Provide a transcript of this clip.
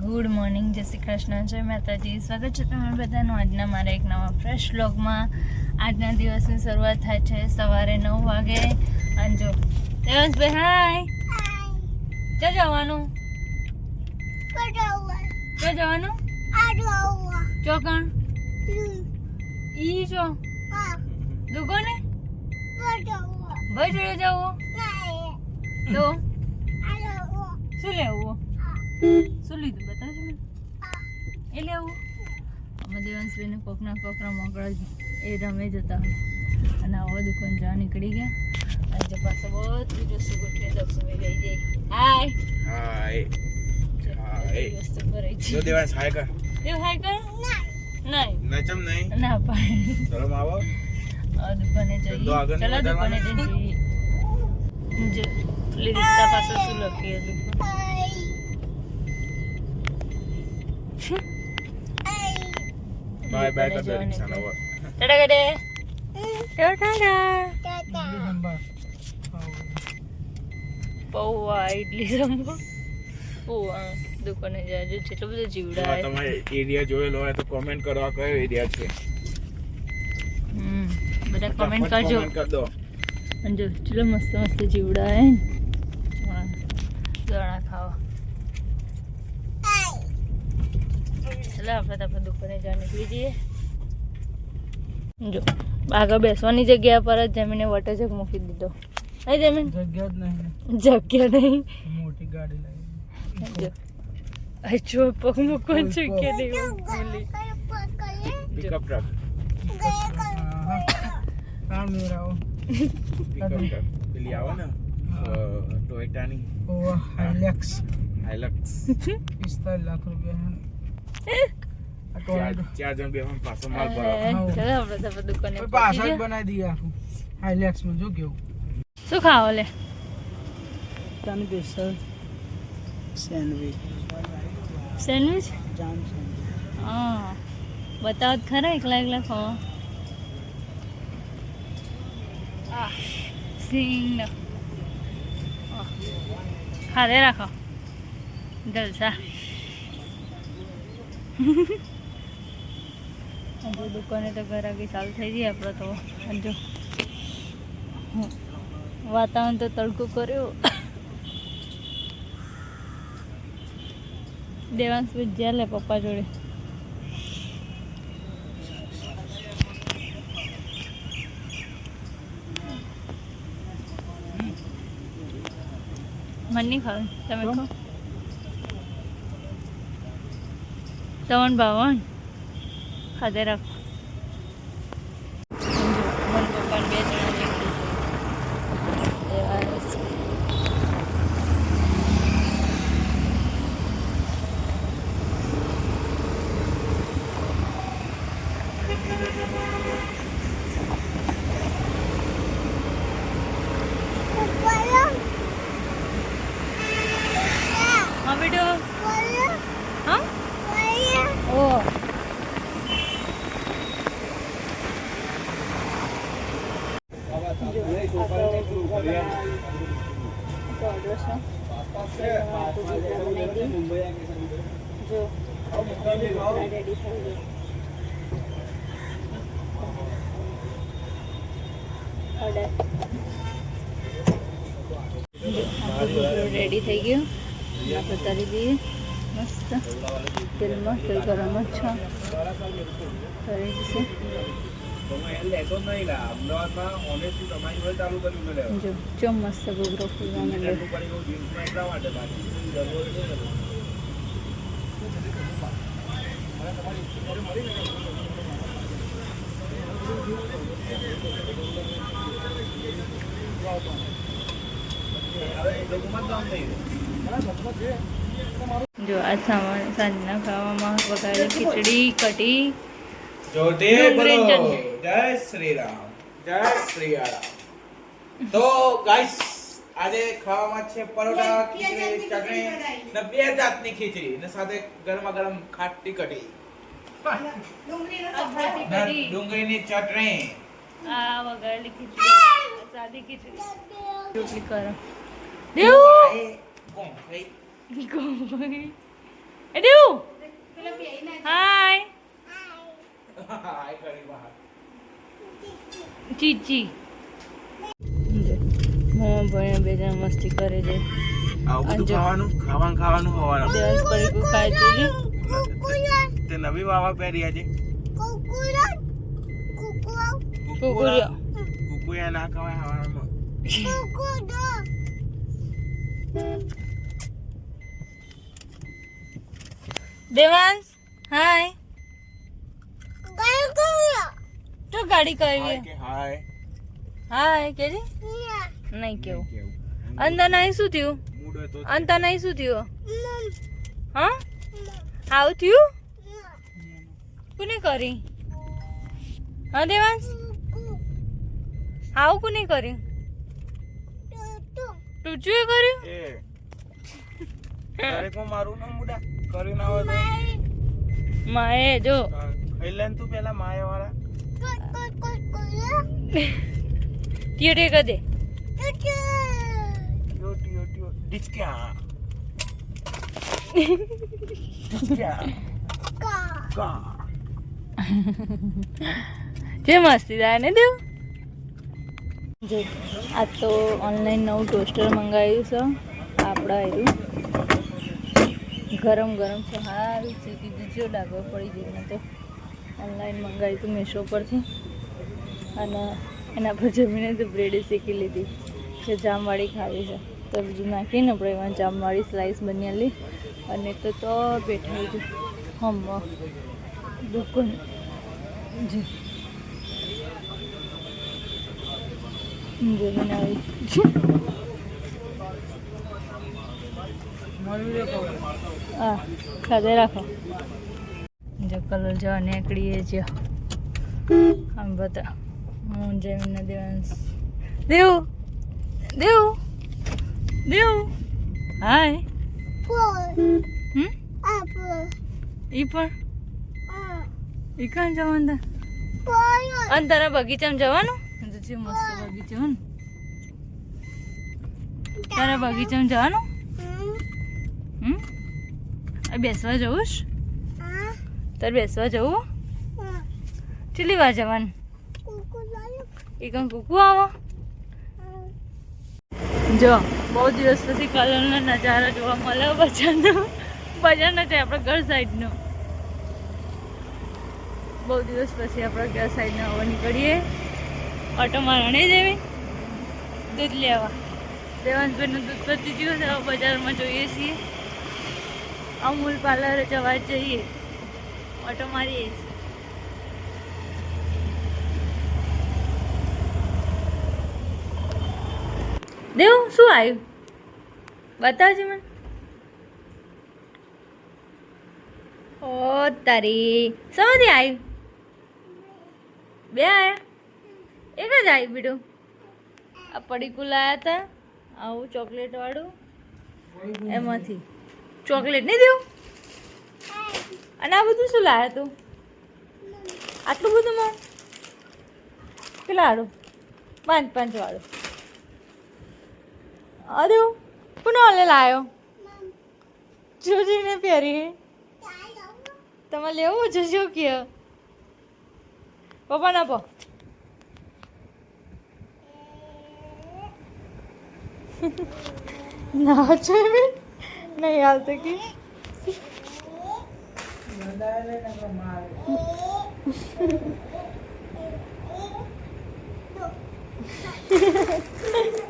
Good morning જય શ્રી કૃષ્ણ જય માતાજી. સ્વાગત છે તમારા બધાનું આજના મારા એક નવા ફ્રેશ વ્લોગમાં આજના દિવસની શરૂઆત થાય છે સવારે નવ વાગે. અને જો દેવંશભાઈ હાય ક્યાં જવાનું? ક્યાં જવાનું? ચોકણ? ઈ છો દુકાને ભાઈ જોડે જવું? તો? શું લેવું? શું લીધું? બતાવજો મને એ લેવું અમે દેવાંશભાઈને કોકના કોકના મોકળા એ રમે જતા અને આવા દુકાન જવા નીકળી ગયા. અને પાસે પાછો બધું જ વસ્તુ ગોઠવી દક્ષુભાઈ લઈ જાય હાય. હાય. હાય. વસ્તુ ભરાઈ છે દેવાંશ હાય કર. એવું હાય કર? નહીં. નચમ નહીં? ના પાડે. આવો. દુકાને જઈએ. ચલો દુકાને જઈએ. જો પાસે શું લખી હતું બાય બાય દુકાને કર દે જવા રિક્ષા નીકળ્યા. નવો ટાટા ટાટા. પૌવા ઇડલી સંભો પૌવા દુકાને જાજો જેટલો બધો જીવડા જો તમારે એરિયા જોયેલો હોય તો કોમેન્ટ કરો કયો એરિયા છે? હમ બધા કોમેન્ટ કરજો. comment કર દો. અને જો ચલો મસ્ત મસ્ત જીવડા હે હા દોણા ખાવા ચલો આપણે તો આપણે દુકાને જવા નીકળી જઈએ. જો આગળ બેસવાની જગ્યા પર જ જમીને વટજગ મૂકી દીધો. નહીં જમીન? જગ્યા જ નહીં. જગ્યા નહીં. મોટી ગાડી લઈ જો. આ જો પગ મૂકવા જગ્યા નહીં. બોલી પિકઅપ ટ્રક કામ મેરાવો પિકઅપ ટ્રક પેલી આવે ને ટોયોટાની ઓવા હાઇલેક્સ હાઇલક્સ પિસ્તાલીસ લાખ રૂપિયા ચાર જણ બેહવાનું પાછો માલ એ, ચલો આપણે તો દુકાને કોઈ જ બનાવી દઈએ આખું. હાઇલેક્સમાં જો કેવું. શું ખાવો લે? તને પેસ્ટલ સેન્ડવિચ. સેન્ડવિચ? Jam sandwich. હા. બતાવો તો ખરા એકલા એકલા ખાવા? સિંગ ખાધે રાખો. જલસા. હજુ દુકાને તો ઘરાકી ચાલુ થઈ ગઈ આપણે તો. હજુ વાતાવરણ તો તડકો કર્યો. દેવાંશ જ્યાં લે પપ્પા જોડે. મને નહીં ખાવ તમે ત્રણ બાવન. ખાતે રાખો મન પપ્પા બે જણા નીકળી દેવાંશ હા બેટો હા ઓ તો એડ્રેસ રેડી થઈ ગઈ ઓર્ડર. રેડી થઈ ગયું. આપણે ઉતારી દઈએ. મસ્ત. તેલમાં તેલ ગરમ જ છે. કરી જો મસ્ત ઘૂઘરો ફૂલવા માંડ્યો. જો આજ સામાન સાંજના ખાવામાં વગાડે ખીચડી કઢી ડુંગળી બોલો. જય શ્રી રામ જય શ્રી રામ તો ગાઈસ આજે ખાવામાં છે પરોઠા ખીચડી ચટણી ને બે જાતની ખીચડી. ને સાથે ગરમા ગરમ ખાટી કઢી. ડુંગળીની ચટણી. આ વગર લીખી સાદી ખીચડી. રોટલી કરો. દેવ! ગોમભાઈ એ દેવ! હાય. ચીચી. મોમાં ભાઈ બે જણ મસ્તી કરે છે. ખાવાનું ખાવાનું ખાવાનું હોવાનું. દિવસ ખાય જી. નવી વાવા પહેર્યા છે કુકુયા ના ખવાય હવામાં દેવાંશ હાય. તો ગાડી કરવી હાય કે હાય? હાય નહીં કેવું. અંદર નહીં શું થયું? અંતર નહીં શું થયું? હા? આવું થયું? કોને કરી? હા દેવાંશ? આવું કોને કર્યું? ટુચુએ કર્યું? એ. તારે કો મારું નામ મુડા? કર્યું ના હોય માએ જો. હા, ખાઈ લે ને તું પેલા માયા વાળા ટીયટે કર દે. ટીઓ ટીઓ ટીઓ ડિચક્યા કા. કા. જે મસ્તી થાય ને દેવ જો, આ તો ઓનલાઈન નવું ટોસ્ટર મંગાવ્યું છે. આપણા આવ્યું ગરમ ગરમ છે. સારું છે. કીધું જો ડાઘો પડી ગયો. તો ઓનલાઈન મંગાવ્યું હતું મીશો પરથી. અને એના પર જમીને તો બ્રેડ શેકી લીધી. જે જામવાળી ખાવી છે. તો બીજું નાખીને આપણે એમાં જામવાળી સ્લાઈસ બની અને તો તો બેઠા હતું હમ, દુકાન. હા રાખો. જો કલર જવા નીકળીએ છે આમ બતા હું જમીને દેવાંશ દેવ. દેવ. દેવ. હાય. હમ? ઈ પણ? ઈ કાં જવાનું અને તારા બગીચામાં જવાનું? તો મસ્ત બગીચો ને. તારા બગીચામાં જવાનું? હમ? બેસવા જવું તારે બેસવા જવું? કેટલી વાર જવાનું? એ કુકુ આવો? જો બહુ દિવસ પછી કલરનો નજારો જોવા મળ્યો બજારનો. બજાર નથી આપણા ઘર સાઈડનો. બહુ દિવસ પછી આપણે ઘર સાઈડનો હવા નીકળીએ ઓટોમાં રણે જવી દૂધ લેવા. દેવાંશભાઈનું દૂધ પતી ગયું છે બજારમાં જોઈએ છીએ. અમૂલ પાર્લર જવા જઈએ. ઓટો મારીએ છીએ. દેવ, શું આવ્યું? બતાવજે મને. ઓ તારી. સમજી આવ્યું? બે આયા? એક જ આવી બીડું આ પડીકું લાયા હતા આવું ચોકલેટ વાળું, એમાંથી. ચોકલેટ નહીં દેવું? અને આ બધું શું લાયા તું? આટલું બધું માં કેટલા વાળું? પાંચ પાંચ વાળું. અરે કોનો ઓલે લાયો? જોજીને પહેરી. તમારે લેવું જોજો શું કે પપ્પા ના છે નહીં હાલતો કે. મારે